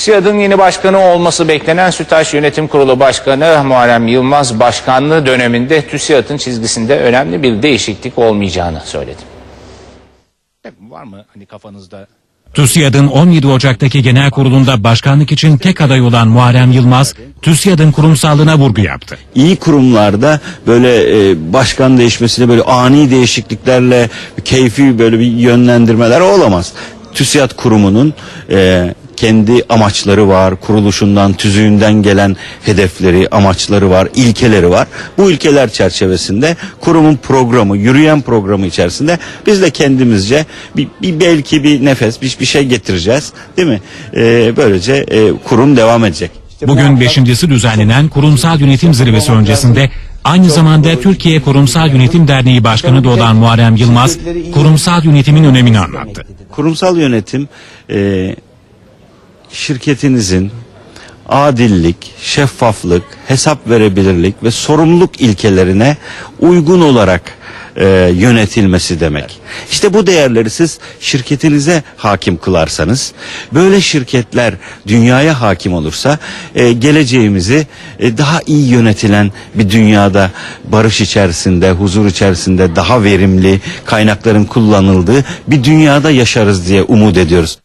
TÜSİAD'ın yeni başkanı olması beklenen Sütaş Yönetim Kurulu Başkanı Muharrem Yılmaz başkanlığı döneminde TÜSİAD'ın çizgisinde önemli bir değişiklik olmayacağını söyledi. Var mı hani kafanızda TÜSİAD'ın 17 Ocak'taki genel kurulunda başkanlık için tek aday olan Muharrem Yılmaz, TÜSİAD'ın kurumsallığına vurgu yaptı. iyi kurumlarda böyle e, başkan değişmesiyle böyle ani değişikliklerle keyfi böyle bir yönlendirmeler olamaz. TÜSİAD kurumunun e, kendi amaçları var, kuruluşundan, tüzüğünden gelen hedefleri, amaçları var, ilkeleri var. Bu ilkeler çerçevesinde kurumun programı, yürüyen programı içerisinde biz de kendimizce bir, bir belki bir nefes, bir, bir şey getireceğiz, değil mi? E, böylece e, kurum devam edecek. Bugün beşincisi düzenlenen kurumsal yönetim zirvesi öncesinde aynı zamanda Türkiye Kurumsal Yönetim Derneği Başkanı da olan Muharrem Yılmaz, kurumsal yönetimin önemini anlattı. Kurumsal yönetim e, şirketinizin adillik, şeffaflık, hesap verebilirlik ve sorumluluk ilkelerine uygun olarak e, yönetilmesi demek. İşte bu değerleri siz şirketinize hakim kılarsanız, böyle şirketler dünyaya hakim olursa, e, geleceğimizi e, daha iyi yönetilen bir dünyada barış içerisinde, huzur içerisinde daha verimli kaynakların kullanıldığı bir dünyada yaşarız diye umut ediyoruz.